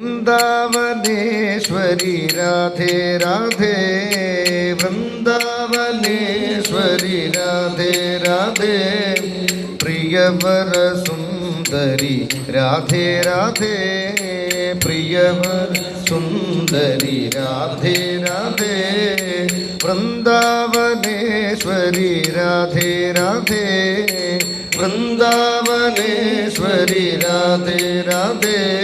വൃന്ദാവനേശ്വരി രാധേ രാധേ. വൃന്ദാവനേശ്വരി രാധേ രാധേ. പ്രിയവര സുന്ദരി രാധേ രാധേ. പ്രിയവര സുന്ദരി രാധേ രാധേ. വൃന്ദാവനേശ്വരി രാധേ രാധേ. വൃന്ദാവനേശ്വരി രാധേ രാധേ.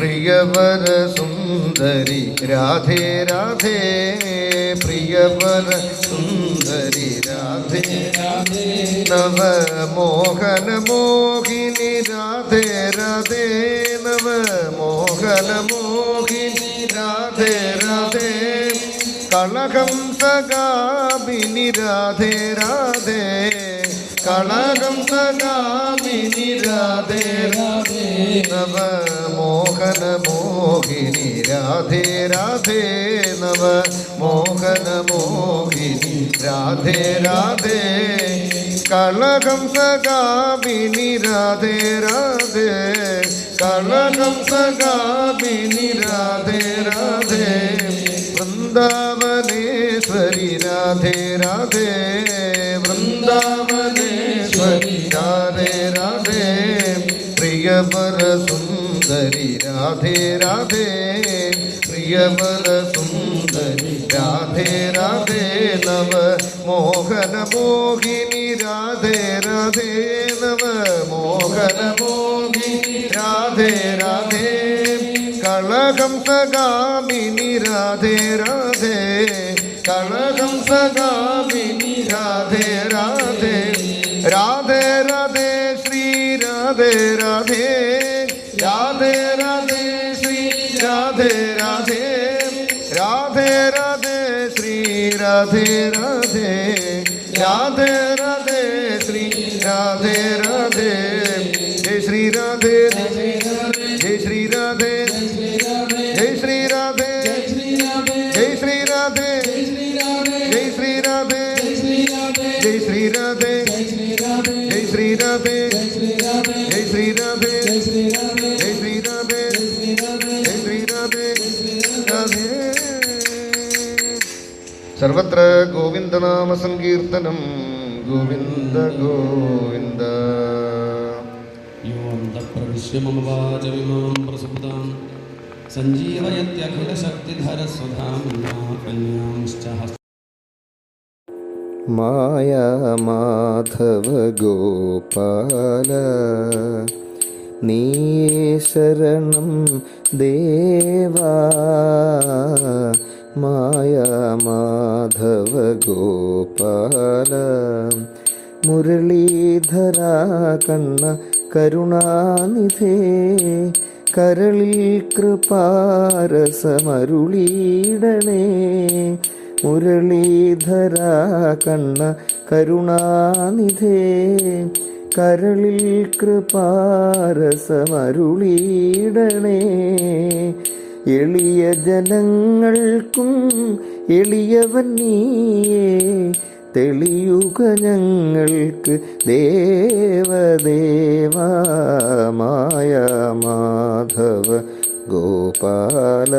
പ്രിയവര സുന്ദരി രാധേ രാധേ പ്രിയവര സുന്ദരി രാധേ നവ മോഹന മോഹിനി രാധേ രാധേ നവ മോഹന മോഹിനി രാധേ രാധേ കളകം സഗാബിനി രാധേ രാധേ കളകം സഗാമിനി രാധേ രാധേ. നവ മോഹന മോഹിനി രാധേ രാധേ. നവ മോഹന മോഹിനി രാധേ രാധേ. കണകം സഗാമിനി രാധേ രാധേ. കണകം സഗാമിനി രാധേ രാധേ. വൃന്ദാവനേശ്വരി രാധേ രാധേ. വൃന്ദാവനേശ്വരി രാധേ രാധേ. പ്രിയവര സുന്ദരി രാധേ രാധേ. പ്രിയവര സുന്ദരി രാധേ രാധേ. നവ മോഹന മോഹിനി രാധേ രാധേ. നവ മോഹന മോഹിനി രാധേ രാധേ. കളകം സഗാമിനി രാധേ രാധേ. കളകം സഗാമിനി राधे राधे राधे राधे श्री राधे राधे राधे राधे श्री राधे राधे राधे राधे श्री राधे राधे राधे राधे श्री राधे राधे जय श्री राधे जय श्री राधे സർവത്ര ഗോവിന്ദനാമ സങ്കീർത്തനം ഗോവിന്ദ ഗോവിന്ദ. യോന്തപ്രവിശ്യമവാചവിമാം ഗോപാല നീ ശരണം ദേവാ മായാമാധവ ഗോപാല. മുരളീധര കണ്ണ കരുണാനിധേ കരളിൽ കൃപാരസമരുളീടണേ. മുരളീധര കണ്ണ കരുണാനിധേ കരളിൽ കൃപാരസമരുളീടണേ. എളിയ ജനങ്ങൾക്കും എളിയവൻ നീയേ തെളിയുക ഞങ്ങൾക്ക് ദേവദേവമായ മാധവ ഗോപാല.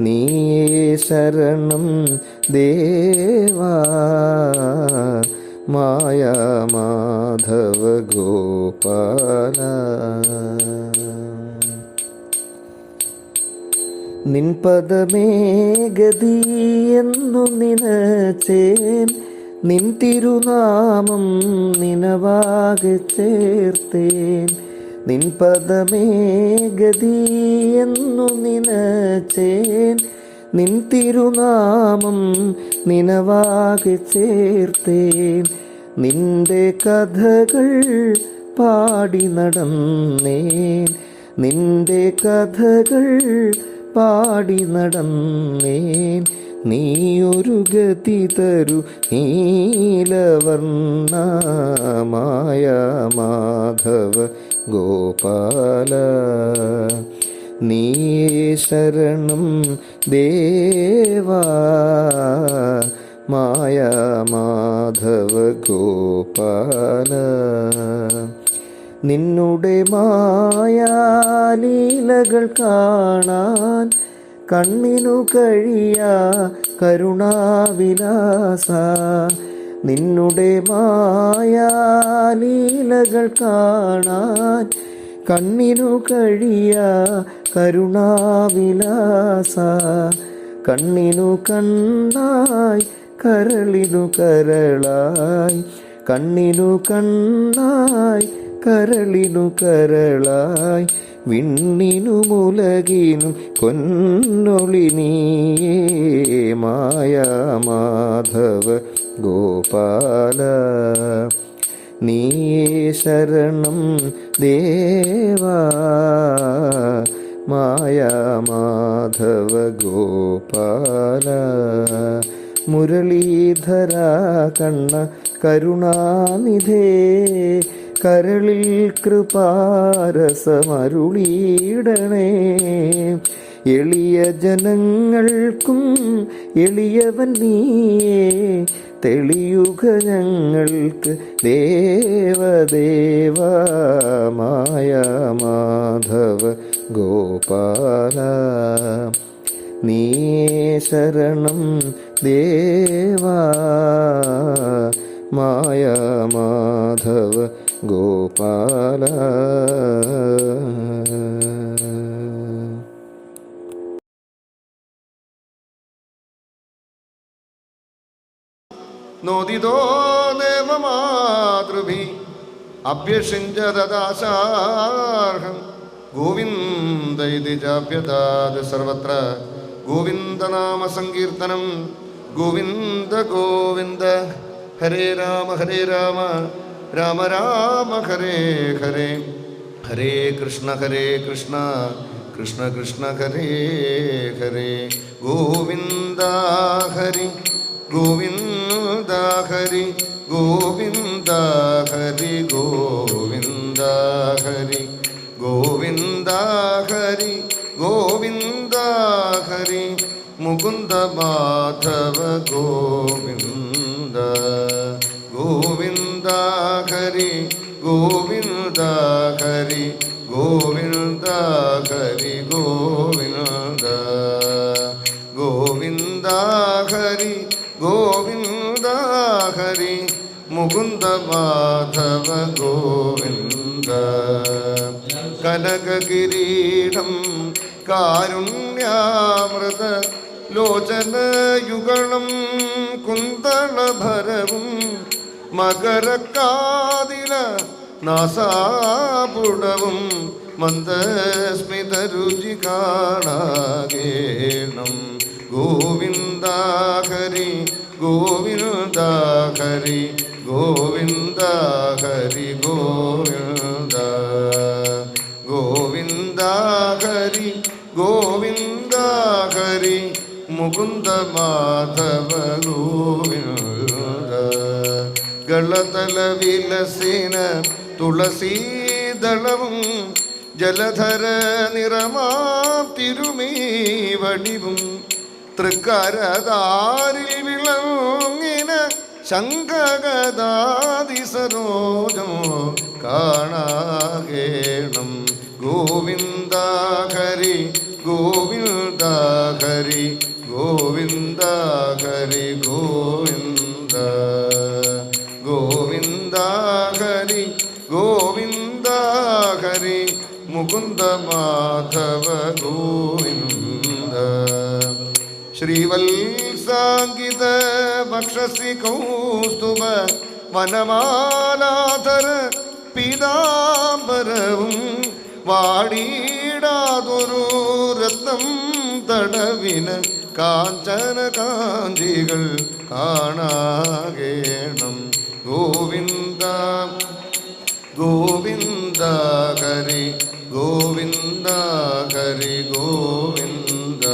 നീയേ ശരണം ദേവാ മായ മാധവ ഗോപാല. നിൻ പദമേ എന്നു നിനച്ചേൻ നിൻ തിരുനാമം നിനവാകെ ചേർത്തേൻ നിൻ പദമേ എന്നു നിനച്ചേൻ നിൻ തിരുനാമം നിനവാകെ ചേർത്തേൻ നിന്റെ കഥകൾ പാടി നടന്നേൻ നിന്റെ കഥകൾ പാടി നടന്നേൻ. നീ ഒരു ഗതി തരു നീലവർണമായ മാധവ ഗോപാല. നീ ശരണം ദേവാ മായ മാധവ ഗോപാല. നിന്നുടെ മായാലീലകൾ കാണാൻ കണ്ണിനു കഴിയ കരുണാവിലാസ. നിന്നുടെ മായാലീലകൾ കാണാൻ കണ്ണിനു കഴിയ കരുണാവിലാസ. കണ്ണിനു കണ്ണായി കരളിനു കരളായി കണ്ണിനു കണ്ണായി കരളിനു കരളായി വിണ്ണിനു മുലകിനും പൊന്നൊളി നീയേ മായാ മാധവ ഗോപാല. നീ ശരണം ദേവാ മായാ മാധവ ഗോപാല. മുരളീധര കണ്ണ കരുണാനിധേ കരളിൽ കൃപാരസമരുളീടണേ. എളിയ ജനങ്ങൾക്കും എളിയവൻ നീയേ. തെളിയുക ഞങ്ങൾക്ക് ദേവദേവ മായ മാധവ ഗോപാല. നീ ശരണം ദേവാ. മായ മാധവ ഗോപാല നോദിതോ ദേവമാതൃഭി അഭ്യഷിഞ്ചദാശാർഹം ഗോവിന്ദ ഇതി ജാഭ്യതാത് സർവത്ര. ഗോവിന്ദനാമസങ്കീർത്തനം ഗോവിന്ദ ഗോവിന്ദ. ഹരേ രാമ ഹരേ രാമ രാമ രാമ ഹരേ ഹരേ. ഹരേ കൃഷ്ണ ഹരേ കൃഷ്ണ കൃഷ്ണ കൃഷ്ണ ഹരേ ഹരേ. ഗോവിന്ദ ഹരി ഗോവിന്ദ ഹരി ഗോവിന്ദ ഹരി ഗോവിന്ദ ഹരി. ഗോവിന്ദ ഹരി ഗോവിന്ദ ഹരി. മുകുന്ദ മാധവ ഗോവിന്ദ ഗോവിന്ദ ഹരി ഗോവിന്ദ ഹരി ഗോവിന്ദ ഹരി ഗോവിന്ദ ഗോവിന്ദ ഹരി ഗോവിന്ദ ഹരി മുകുന്ദ മാധവ ഗോവിന്ദ. കനകകിരീടം കാരുണ്യാമൃത ലോചനയുഗളം കുന്തളഭരവും മകരക്കാതില നാസാപുടവും മന്ദസ്മിതരുചി കാണാകേണം ഗോവിന്ദ ഹരി ഗോവിന്ദ ഹരി ഗോവിന്ദ ഹരി ഗോവിന്ദ മുകുന്ദ മാധവ ഗോവിന്ദ ഗളതല വിലസിന തുളസീദളവും ജലധര നിറമാതിരുമീവടിവും തിരുമീ വടിവും തൃക്കരതാരിൽ വിളങ്ങിന ശങ്കഗദാതി കാണാകേണം. ഗോവിന്ദ ഹരി ഗോവിന്ദ ഹരി ഗോവിന്ദ ഹരി ഗോവിന്ദ. ഗോവിന്ദ ഹരി ഗോവിന്ദ ഹരി മുകുന്ദ മാധവ ഗോവിന്ദ. ശ്രീവത്സാങ്കിത ഭക്ഷസി കൗസ്തുഭ വനമാലാധര പീതാംബരവും വാടിയിടാതൊരു രത്നം തടവിന് കാഞ്ചന കാഞ്ചികൾ കാണാകേണം. ഗോവിന്ദ ഗോവിന്ദ ഹരി ഗോവിന്ദ ഹരി ഗോവിന്ദ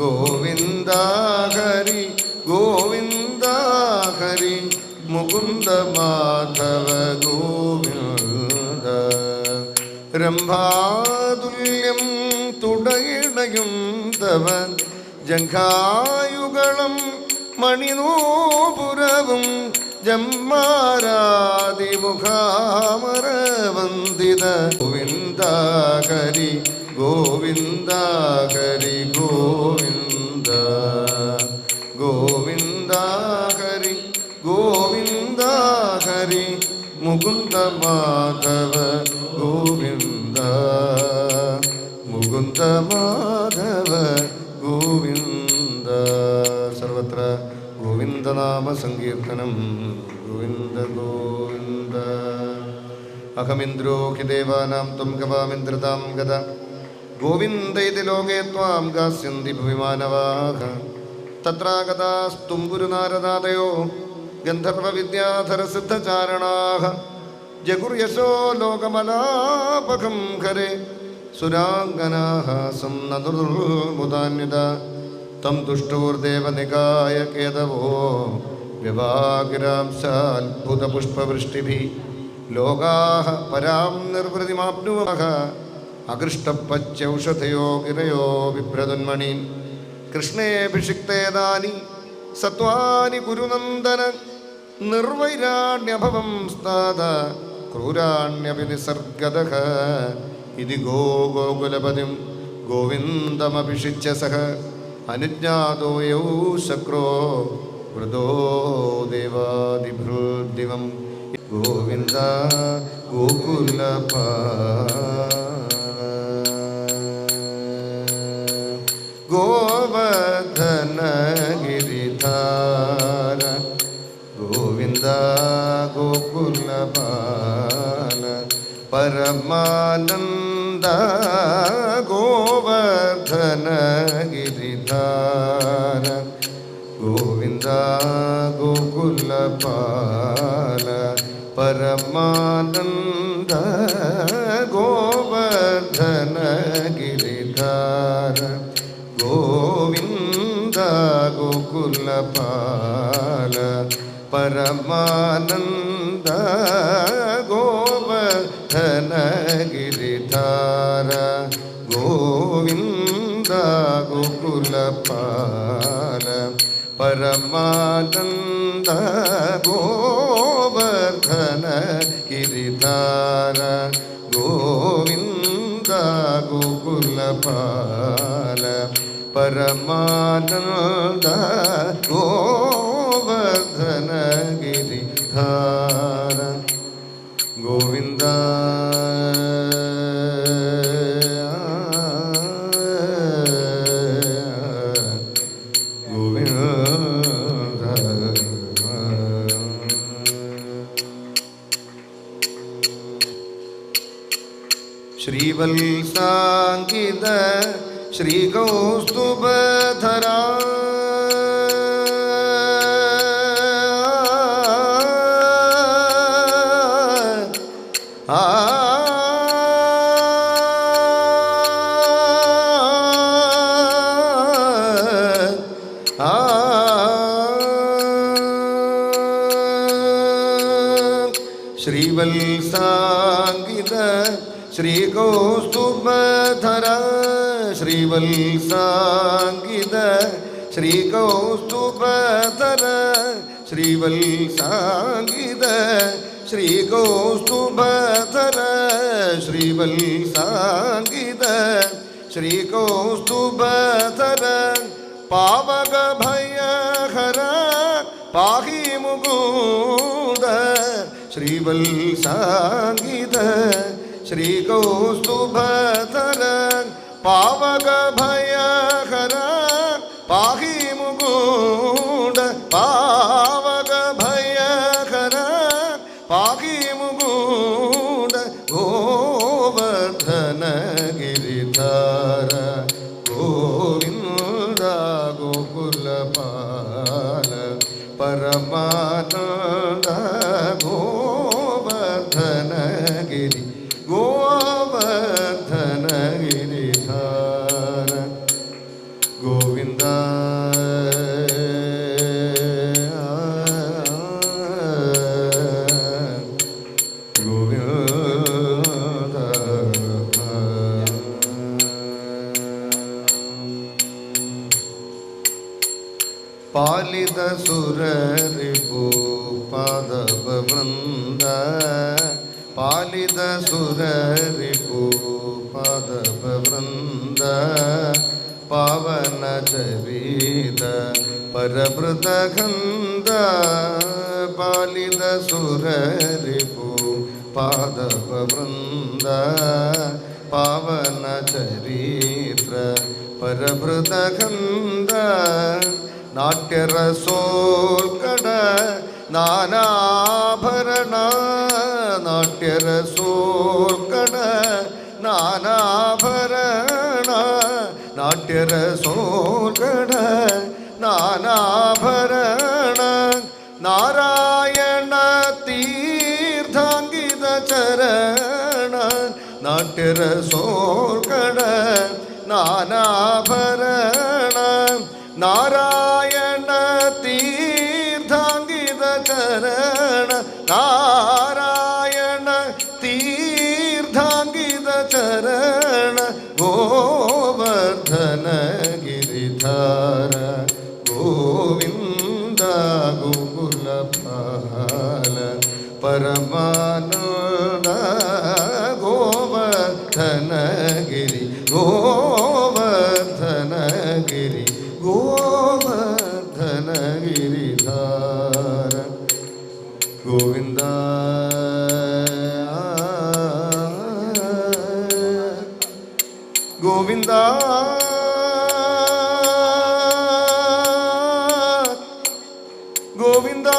ഗോവിന്ദ ഹരി ഗോവിന്ദ ഹരി മുകുന്ദ മാധവ ഗോവിന്ദ. രംഭാതുല്യം തുടയിടയും തവൻ മണിനോപുരവും ജമ്മാരാതിമുഖാമരവന്ദിത ഗോവിന്ദാകരി ഗോവിന്ദാകരി ഗോവിന്ദ ഗോവിന്ദാകരി ഗോവിന്ദ മുകുന്ദ മാധവ ഗോവിന്ദ. മുകുന്ദ മാധവ ഗോവിന്ദ. സർവത്ര ഗോവിന്ദനാമ സങ്കീർത്തനം ഗോവിന്ദ ഗോവിന്ദ. അഹമിന്ദ്രോ ഹി ദേവാനാം ത്വം ഗവാമിന്ദ്രതാം ഗത. ഗോവിന്ദ ഇതി ലോകേ ത്വാം ഗാസ്യന്തി ഭുവിമാനവാഹ. തത്രാഗതാസ്തും ഗുരുനാരദാദയോ. ഗന്ധർവവിദ്യാധരസിദ്ധചാരണാः ജഗുർയശോ ലോകമലാപകം ഖരെ. സുരാംഗനാः നദുർമുദാന്യത തം തുഷ്ടൂർദേവനികായ കേതവോ. വിവാകിരാംശാത്ഭുതപുഷ്പവൃഷ്ടിഭിः ലോകാഹ പരാം നിർവൃതിമാപ്നുവഹ. അകൃഷ്ടപ്പച്ചൗഷധയോ ഗിരയോ വിഭ്രതുന്മണീൻ. കൃഷ്ണേഭിഷിക്തേതാനി സത്വാനി കുരുനന്ദന നിർവൈരാണ്യഭവം സ്ഥാത ക്രൂരാണ്യപി നിസർഗത ഇതി ഗോ ഗോകുലപതിം ഗോവിന്ദമഭിഷിച്ച സഹ. അനുജ്ഞാതോ യൗ ശക്രോ. വൃതോ ദേവാദിഭൃദിവം ഗോവിന്ദ ഗോകുലപ. ഗോവർദ്ധനഗിരിധാര. ഗോകുലപാല പരമാനന്ദ ഗോവർദ്ധനഗിരിധാര. ഗോവിന്ദ ഗോകുലപാല പരമാനന്ദ ഗോവർദ്ധനഗിരിധാര. ഗോവിന്ദ ഗോകുലപാല പരമാനന്ദ ഗോവർദ്ധനഗിരിധാര ഗോവിന്ദ ഗോകുലപാല പരമാനന്ദ ഗോവർദ്ധന ഗിരിധാര ഗോവിന്ദ ഗോകുലപാല പരമാനന്ദ ഗോവർദ്ധന ഗിരിധാര ഗോവിന്ദ ശ്രീവത്സാങ്കിത ശ്രീകൗസ്തുഭധരാ ശ്രീവത്സാങ്കിത ശ്രീകൗസ്തുഭധര ശ്രീവത്സാങ്കിത ശ്രീകൗസ്തുഭധര ശ്രീവത്സാങ്കിത ശ്രീകൗസ്തുഭധര ശ്രീവത്സാങ്കിത ശ്രീകൗസ്തുഭധര പാവകഭയഹര പാഹി മുകുന്ദ श्रीवल संगीत श्री श्रीवल्साङ्गित पावक भया പാദവൃന്ദ പാവന ചരിത പരഭൃതഗന്ധ പാലിത സുരരിപു പാദവൃന്ദ പാവന ചരിത്ര പരഭൃതഗന്ധ നാട്യരസോൽക്കട നാനാഭരണ നാട്യരസോൽക്കട നാനാഭരണ நாட்டிர சோழ நானாபரண நாராயண தீர்த்தாங்கித சரண நாட்டிர சோழ நானாபரண ഗോകുലപാല ഗോവിന്ദ.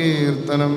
സങ്കീർത്തനം